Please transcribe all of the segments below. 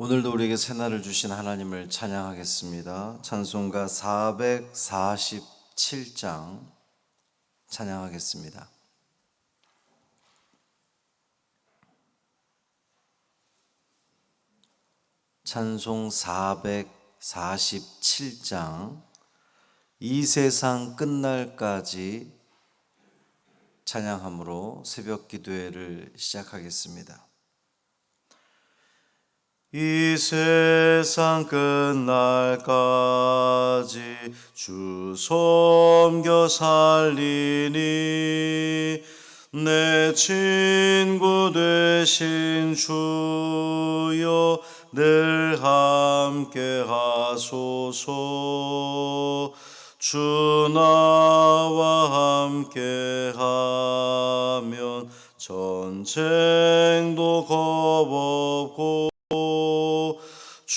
오늘도 우리에게 새날을 주신 하나님을 찬양하겠습니다. 찬송가 447장 찬양하겠습니다. 찬송 447장 이 세상 끝날까지 찬양함으로 새벽 기도회를 시작하겠습니다. 이 세상 끝날까지 주 섬겨 살리니 내 친구 되신 주여 늘 함께 하소서. 주 나와 함께 하면 전쟁도 겁없고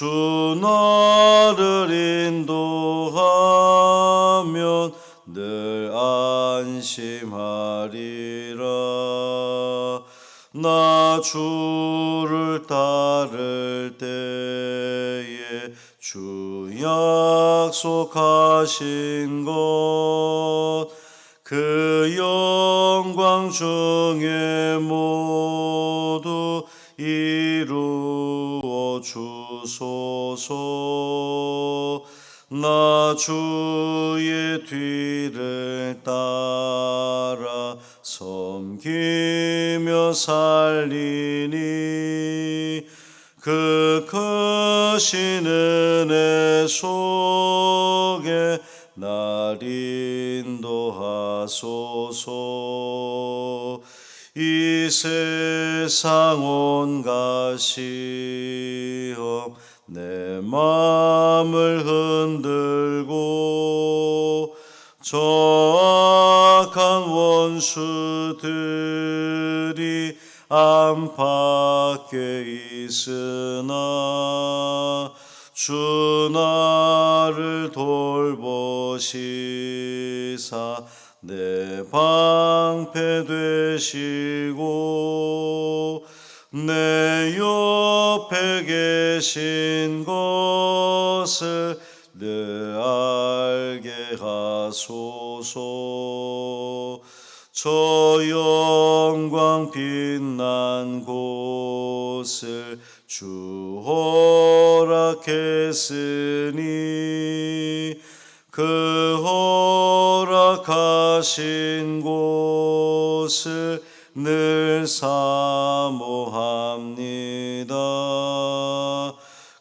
주 나를 인도하면 늘 안심하리라. 나 주를 따를 때에 주 약속하신 것 그 영광 중에 모두 이루어 주소서. 나 주의 뒤를 따라 섬기며 살리니 그 크신 은혜 속에 날 인도하소서 이 세상 온갖 시험 내 마음을 흔들고 저 악한 원수들이 안팎에 있으나 주 나를 돌보시사 내 방패 되시고 내 옆에 계신 것을 늘 알게 하소서. 저 영광 빛난 곳을 주 허락했으니 그 허락하신 곳을 늘 사모합니다.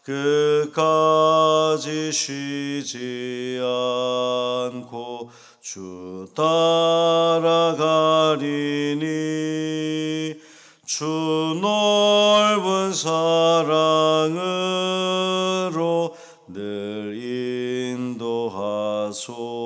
끝까지 쉬지 않고 주 따라가리니 주 넓은 사랑으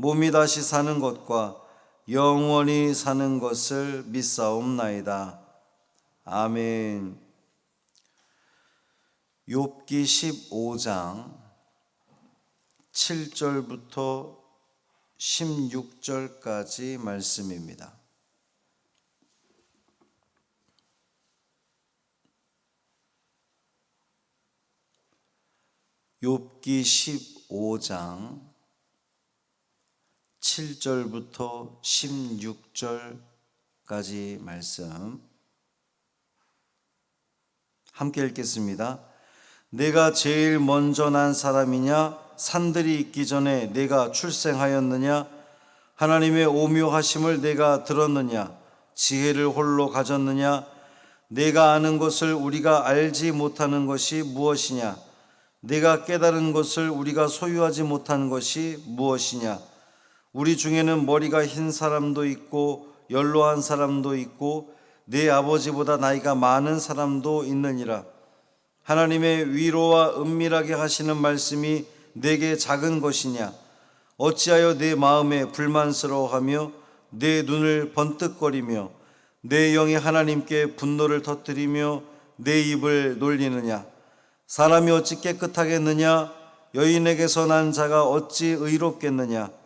몸이 다시 사는 것과 영원히 사는 것을 믿사옵나이다. 아멘. 욥기 15장 7절부터 16절까지 말씀입니다. 욥기 15장 7절부터 16절까지 말씀 함께 읽겠습니다. 내가 제일 먼저 난 사람이냐? 산들이 있기 전에 내가 출생하였느냐? 하나님의 오묘하심을 내가 들었느냐? 지혜를 홀로 가졌느냐? 내가 아는 것을 우리가 알지 못하는 것이 무엇이냐? 내가 깨달은 것을 우리가 소유하지 못한 것이 무엇이냐 우리 중에는 머리가 흰 사람도 있고 연로한 사람도 있고 내 아버지보다 나이가 많은 사람도 있느니라. 하나님의 위로와 은밀하게 하시는 말씀이 내게 작은 것이냐? 어찌하여 내 마음에 불만스러워하며 내 눈을 번뜩거리며 내 영이 하나님께 분노를 터뜨리며 내 입을 놀리느냐? 사람이 어찌 깨끗하겠느냐? 여인에게서 난 자가 어찌 의롭겠느냐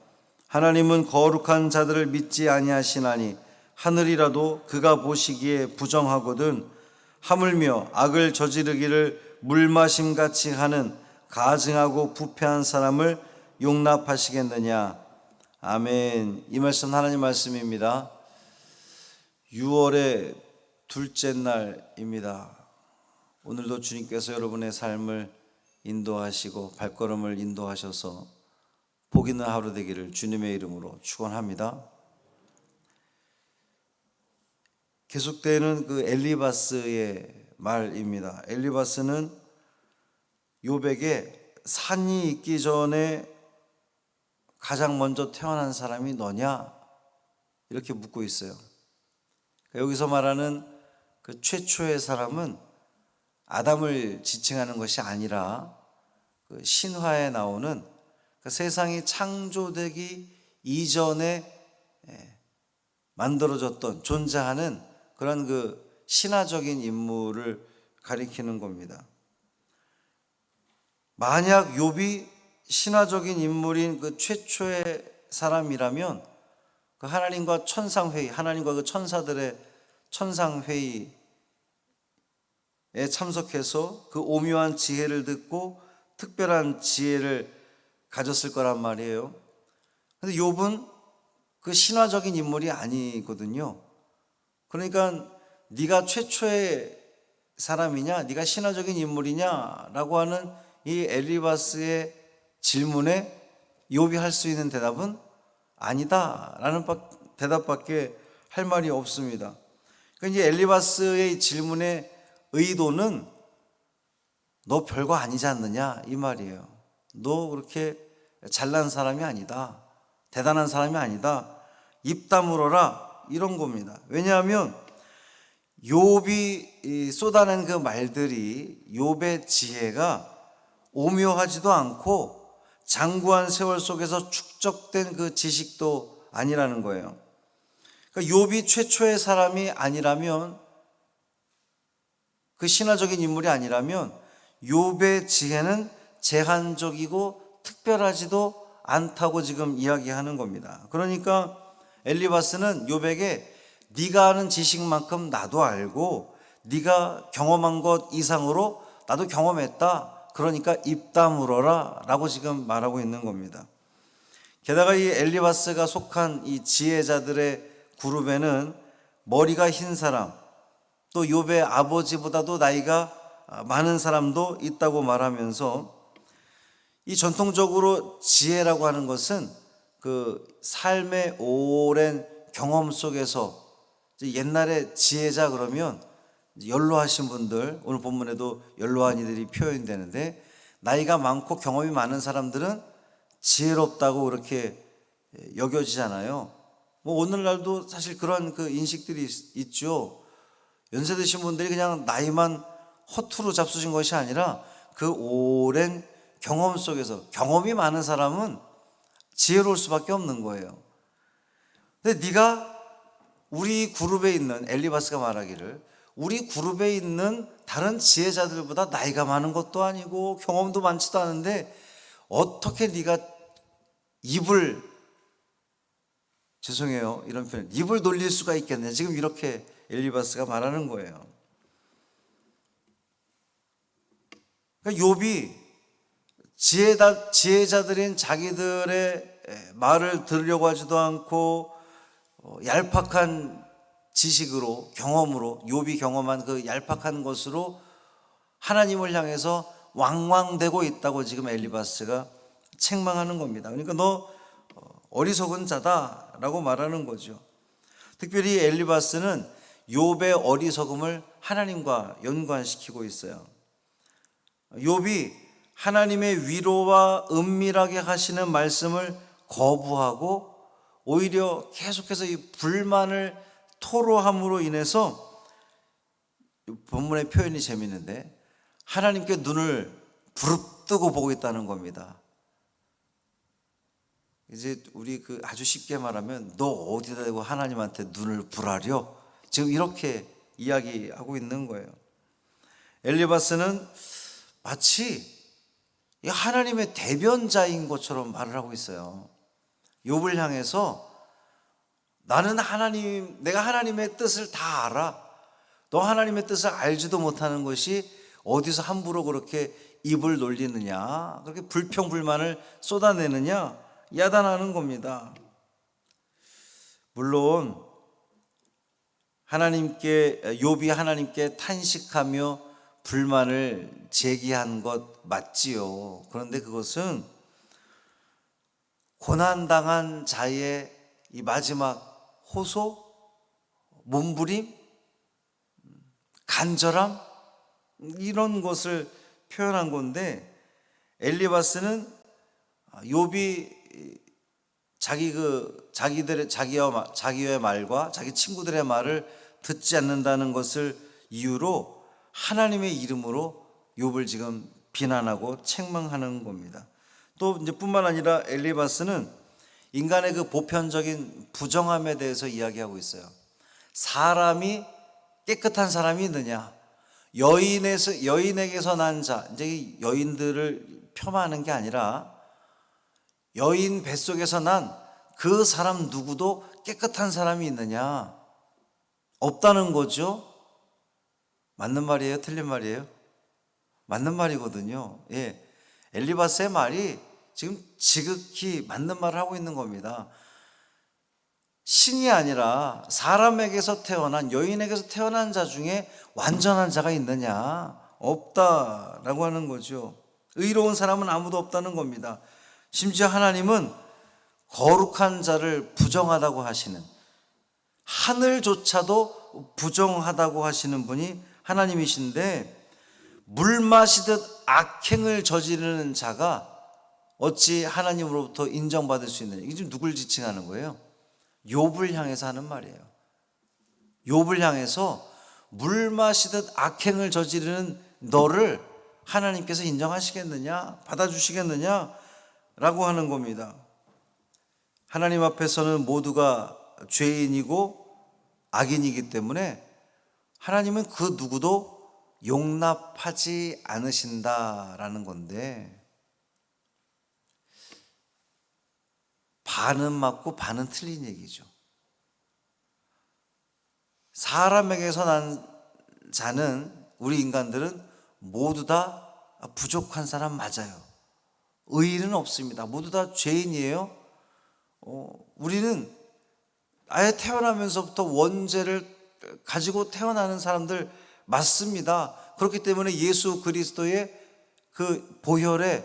하나님은 거룩한 자들을 믿지 아니하시나니 하늘이라도 그가 보시기에 부정하거든 하물며 악을 저지르기를 물마심 같이 하는 가증하고 부패한 사람을 용납하시겠느냐. 아멘. 이 말씀 하나님 말씀입니다. 6월의 둘째 날입니다. 오늘도 주님께서 여러분의 삶을 인도하시고 발걸음을 인도하셔서 복 있는 하루 되기를 주님의 이름으로 축원합니다. 계속되는 그 엘리바스의 말입니다. 엘리바스는 요백에 산이 있기 전에 가장 먼저 태어난 사람이 너냐? 이렇게 묻고 있어요. 여기서 말하는 그 최초의 사람은 아담을 지칭하는 것이 아니라 그 신화에 나오는 그 세상이 창조되기 이전에 예, 만들어졌던 존재하는 그런 그 신화적인 인물을 가리키는 겁니다. 만약 욥이 신화적인 인물인 그 최초의 사람이라면 그 하나님과 천상 회의, 하나님과 그 천사들의 천상 회의에 참석해서 그 오묘한 지혜를 듣고 특별한 지혜를 가졌을 거란 말이에요. 근데 욥은 그 신화적인 인물이 아니거든요. 그러니까 네가 최초의 사람이냐, 네가 신화적인 인물이냐라고 하는 이 엘리바스의 질문에 욥이 할 수 있는 대답은 아니다라는 대답밖에 할 말이 없습니다. 그러니까 이제 엘리바스의 질문의 의도는 너 별거 아니지 않느냐 이 말이에요. 너 그렇게 잘난 사람이 아니다. 대단한 사람이 아니다. 입 다물어라 이런 겁니다. 왜냐하면 욥이 쏟아낸 그 말들이 욥의 지혜가 오묘하지도 않고 장구한 세월 속에서 축적된 그 지식도 아니라는 거예요. 그러니까 욥이 최초의 사람이 아니라면 그 신화적인 인물이 아니라면 욥의 지혜는 제한적이고 특별하지도 않다고 지금 이야기하는 겁니다. 그러니까 엘리바스는 욥에게 네가 아는 지식만큼 나도 알고 네가 경험한 것 이상으로 나도 경험했다. 그러니까 입 다물어라 라고 지금 말하고 있는 겁니다. 게다가 이 엘리바스가 속한 이 지혜자들의 그룹에는 머리가 흰 사람, 또 욥의 아버지보다도 나이가 많은 사람도 있다고 말하면서 이 전통적으로 지혜라고 하는 것은 그 삶의 오랜 경험 속에서 옛날에 지혜자 그러면 연로하신 분들 오늘 본문에도 연로한 이들이 표현되는데 나이가 많고 경험이 많은 사람들은 지혜롭다고 그렇게 여겨지잖아요. 뭐 오늘날도 사실 그런 그 인식들이 있 죠. 연세 드신 분들이 그냥 나이만 허투루 잡수신 것이 아니라 그 오랜 경험 속에서 경험이 많은 사람은 지혜로울 수밖에 없는 거예요. 근데 네가 우리 그룹에 있는 엘리바스가 말하기를 우리 그룹에 있는 다른 지혜자들보다 나이가 많은 것도 아니고 경험도 많지도 않은데 어떻게 네가 입을 죄송해요 이런 표현 입을 돌릴 수가 있겠냐 지금 이렇게 엘리바스가 말하는 거예요. 그러니까 욥이 지혜다, 지혜자들인 자기들의 말을 들으려고 하지도 않고 어, 얄팍한 지식으로 경험으로 욥이 경험한 그 얄팍한 것으로 하나님을 향해서 왕왕대고 있다고 지금 엘리바스가 책망하는 겁니다. 그러니까 너 어리석은 자다라고 말하는 거죠. 특별히 엘리바스는 욥의 어리석음을 하나님과 연관시키고 있어요. 욥이 하나님의 위로와 은밀하게 하시는 말씀을 거부하고 오히려 계속해서 이 불만을 토로함으로 인해서 본문의 표현이 재밌는데 하나님께 눈을 부릅뜨고 보고 있다는 겁니다. 이제 우리 그 아주 쉽게 말하면 너 어디다 대고 하나님한테 눈을 불하려 지금 이렇게 이야기하고 있는 거예요. 엘리바스는 마치 이 하나님의 대변자인 것처럼 말을 하고 있어요. 욥을 향해서 나는 하나님 내가 하나님의 뜻을 다 알아. 너 하나님의 뜻을 알지도 못하는 것이 어디서 함부로 그렇게 입을 놀리느냐? 그렇게 불평 불만을 쏟아내느냐? 야단하는 겁니다. 물론 하나님께 욥이 하나님께 탄식하며 불만을 제기한 것 맞지요. 그런데 그것은 고난 당한 자의 이 마지막 호소, 몸부림, 간절함 이런 것을 표현한 건데 엘리바스는 욥이 자기 그 자기들의 자기와 자기의 말과 자기 친구들의 말을 듣지 않는다는 것을 이유로 하나님의 이름으로 욥을 지금 비난하고 책망하는 겁니다. 또 이제 뿐만 아니라 엘리바스는 인간의 그 보편적인 부정함에 대해서 이야기하고 있어요. 사람이 깨끗한 사람이 있느냐? 여인에서 여인에게서 난 자, 이제 여인들을 폄하하는 게 아니라 여인 뱃속에서 난 그 사람 누구도 깨끗한 사람이 있느냐? 없다는 거죠. 맞는 말이에요? 틀린 말이에요? 맞는 말이거든요. 예. 엘리바스의 말이 지금 지극히 맞는 말을 하고 있는 겁니다. 신이 아니라 사람에게서 태어난 여인에게서 태어난 자 중에 완전한 자가 있느냐? 없다라고 하는 거죠. 의로운 사람은 아무도 없다는 겁니다. 심지어 하나님은 거룩한 자를 부정하다고 하시는 하늘조차도 부정하다고 하시는 분이 하나님이신데 물 마시듯 악행을 저지르는 자가 어찌 하나님으로부터 인정받을 수 있느냐? 이게 지금 누굴 지칭하는 거예요? 욥을 향해서 하는 말이에요. 욥을 향해서 물 마시듯 악행을 저지르는 너를 하나님께서 인정하시겠느냐? 받아주시겠느냐? 라고 하는 겁니다. 하나님 앞에서는 모두가 죄인이고 악인이기 때문에 하나님은 그 누구도 용납하지 않으신다라는 건데 반은 맞고 반은 틀린 얘기죠. 사람에게서 난 자는 우리 인간들은 모두 다 부족한 사람 맞아요. 의인은 없습니다. 모두 다 죄인이에요. 어, 우리는 아예 태어나면서부터 원죄를 가지고 태어나는 사람들 맞습니다. 그렇기 때문에 예수 그리스도의 그 보혈의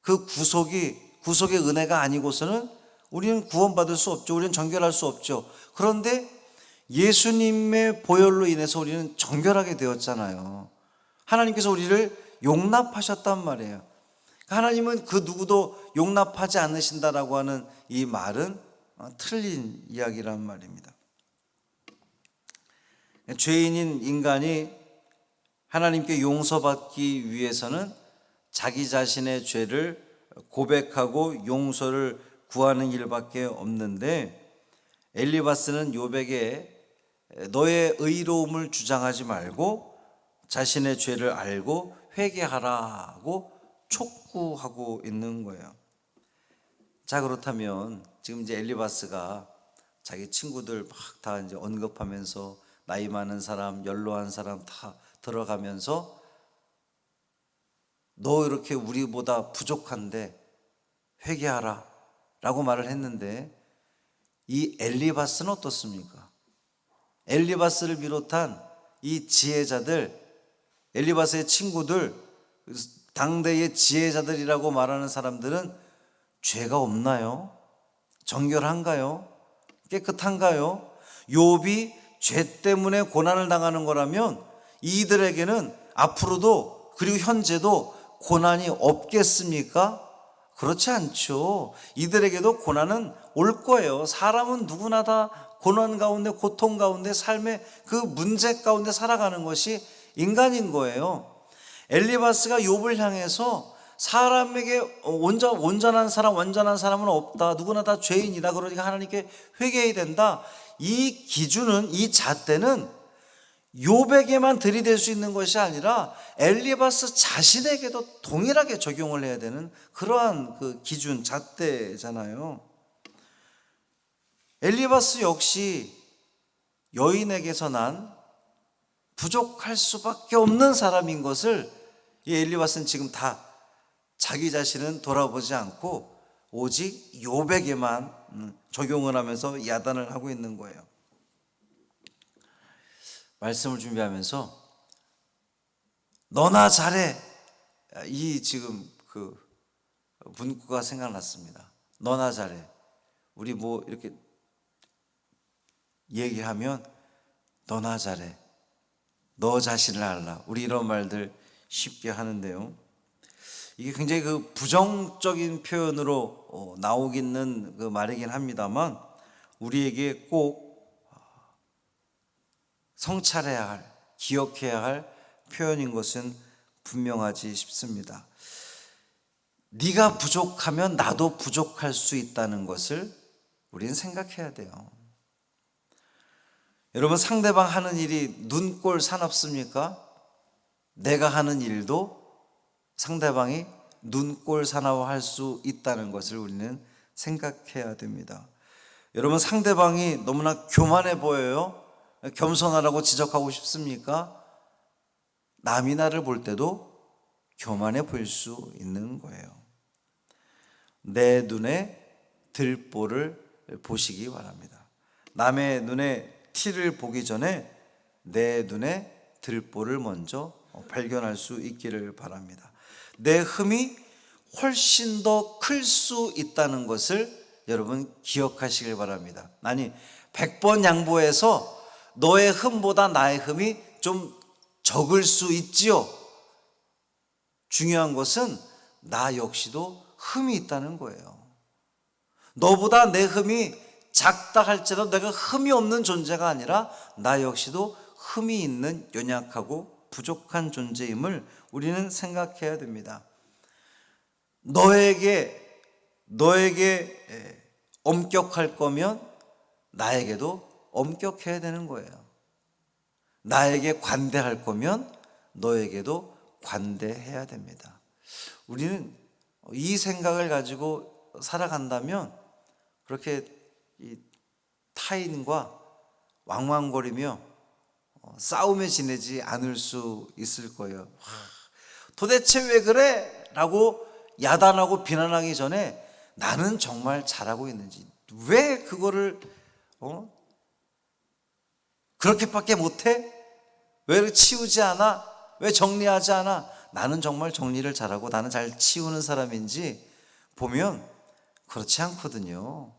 그 구속이 구속의 은혜가 아니고서는 우리는 구원받을 수 없죠. 우리는 정결할 수 없죠. 그런데 예수님의 보혈로 인해서 우리는 정결하게 되었잖아요. 하나님께서 우리를 용납하셨단 말이에요. 하나님은 그 누구도 용납하지 않으신다라고 하는 이 말은 틀린 이야기란 말입니다. 죄인인 인간이 하나님께 용서받기 위해서는 자기 자신의 죄를 고백하고 용서를 구하는 일밖에 없는데 엘리바스는 요백에 너의 의로움을 주장하지 말고 자신의 죄를 알고 회개하라고 촉구하고 있는 거예요. 자 그렇다면 지금 이제 엘리바스가 자기 친구들 막 다 이제 언급하면서 나이 많은 사람, 연로한 사람 다 들어가면서 너 이렇게 우리보다 부족한데 회개하라 라고 말을 했는데 이 엘리바스는 어떻습니까? 엘리바스를 비롯한 이 지혜자들, 엘리바스의 친구들 당대의 지혜자들이라고 말하는 사람들은 죄가 없나요? 정결한가요? 깨끗한가요? 욥이 죄 때문에 고난을 당하는 거라면 이들에게는 앞으로도 그리고 현재도 고난이 없겠습니까? 그렇지 않죠. 이들에게도 고난은 올 거예요. 사람은 누구나 다 고난 가운데 고통 가운데 삶의 그 문제 가운데 살아가는 것이 인간인 거예요. 엘리바스가 욥을 향해서 사람에게 온전, 온전한 사람, 완전한 사람은 없다. 누구나 다 죄인이다. 그러니까 하나님께 회개해야 된다. 이 기준은, 이 잣대는 욥에게만 들이댈 수 있는 것이 아니라 엘리바스 자신에게도 동일하게 적용을 해야 되는 그러한 그 기준, 잣대잖아요. 엘리바스 역시 여인에게서 난 부족할 수밖에 없는 사람인 것을 이 엘리바스는 지금 다 자기 자신은 돌아보지 않고 오직 욥에게만 음, 적용을 하면서 야단을 하고 있는 거예요. 말씀을 준비하면서 너나 잘해 이 지금 그 문구가 생각났습니다. 너나 잘해. 우리 뭐 이렇게 얘기하면 너나 잘해. 너 자신을 알라. 우리 이런 말들 쉽게 하는데요. 이게 굉장히 그 부정적인 표현으로 어, 나오기는 그 말이긴 합니다만 우리에게 꼭 성찰해야 할, 기억해야 할 표현인 것은 분명하지 싶습니다. 네가 부족하면 나도 부족할 수 있다는 것을 우리는 생각해야 돼요. 여러분 상대방 하는 일이 눈꼴 사납습니까? 내가 하는 일도 상대방이 눈꼴 사나워할 수 있다는 것을 우리는 생각해야 됩니다. 여러분 상대방이 너무나 교만해 보여요. 겸손하라고 지적하고 싶습니까? 남이 나를 볼 때도 교만해 보일 수 있는 거예요. 내 눈에 들보를 보시기 바랍니다. 남의 눈에 티를 보기 전에 내 눈에 들보를 먼저 발견할 수 있기를 바랍니다. 내 흠이 훨씬 더 클 수 있다는 것을 여러분 기억하시길 바랍니다. 아니, 100번 양보해서 너의 흠보다 나의 흠이 좀 적을 수 있지요. 중요한 것은 나 역시도 흠이 있다는 거예요. 너보다 내 흠이 작다 할지라도 내가 흠이 없는 존재가 아니라 나 역시도 흠이 있는 연약하고 부족한 존재임을 우리는 생각해야 됩니다. 너에게 너에게 엄격할 거면 나에게도 엄격해야 되는 거예요. 나에게 관대할 거면 너에게도 관대해야 됩니다. 우리는 이 생각을 가지고 살아간다면 그렇게 타인과 왕왕거리며 어, 싸움에 지내지 않을 수 있을 거예요. 도대체 왜 그래? 라고 야단하고 비난하기 전에 나는 정말 잘하고 있는지, 왜 그거를, 어? 그렇게밖에 못해? 왜 치우지 않아? 왜 정리하지 않아? 나는 정말 정리를 잘하고 나는 잘 치우는 사람인지 보면 그렇지 않거든요.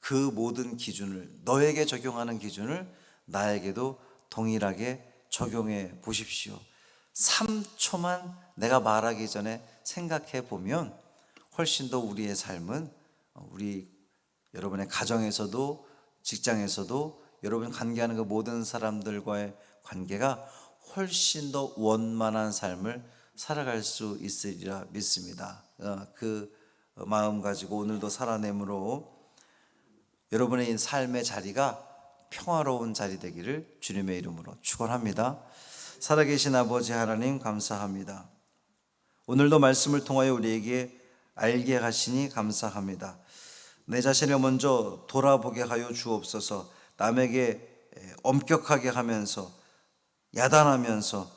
그 모든 기준을, 너에게 적용하는 기준을 나에게도 동일하게 적용해 보십시오. 3초만 내가 말하기 전에 생각해 보면 훨씬 더 우리의 삶은 우리 여러분의 가정에서도 직장에서도 여러분 관계하는 그 모든 사람들과의 관계가 훨씬 더 원만한 삶을 살아갈 수 있으리라 믿습니다. 어, 그 마음 가지고 오늘도 살아내므로 여러분의 삶의 자리가 평화로운 자리 되기를 주님의 이름으로 축원합니다. 살아계신 아버지 하나님 감사합니다. 오늘도 말씀을 통하여 우리에게 알게 하시니 감사합니다. 내 자신을 먼저 돌아보게 하여 주옵소서. 남에게 엄격하게 하면서 야단하면서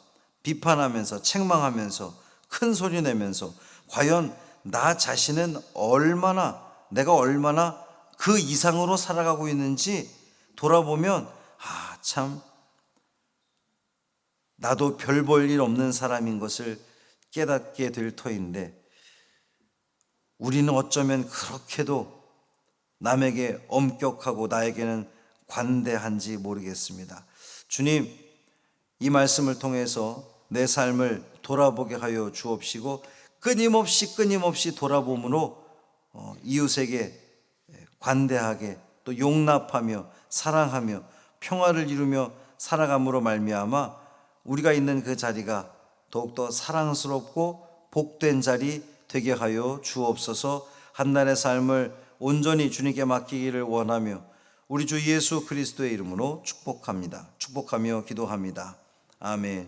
비판하면서 책망하면서 큰 소리 내면서 과연 나 자신은 얼마나 내가 얼마나 그 이상으로 살아가고 있는지 돌아보면 아, 참 나도 별 볼 일 없는 사람인 것을 깨닫게 될 터인데 우리는 어쩌면 그렇게도 남에게 엄격하고 나에게는 관대한지 모르겠습니다. 주님, 이 말씀을 통해서 내 삶을 돌아보게 하여 주옵시고 끊임없이 끊임없이 돌아봄으로 어, 이웃에게 관대하게 또 용납하며 사랑하며 평화를 이루며 살아감으로 말미암아 우리가 있는 그 자리가 더욱더 사랑스럽고 복된 자리 되게 하여 주옵소서 한날의 삶을 온전히 주님께 맡기기를 원하며 우리 주 예수 그리스도의 이름으로 축복합니다. 축복하며 기도합니다. 아멘.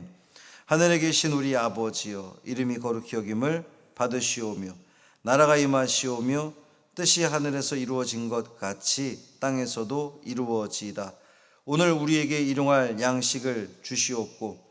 하늘에 계신 우리 아버지여 이름이 거룩히 여김을 받으시오며 나라가 임하시오며 뜻이 하늘에서 이루어진 것 같이 땅에서도 이루어지이다. 오늘 우리에게 일용할 양식을 주시옵고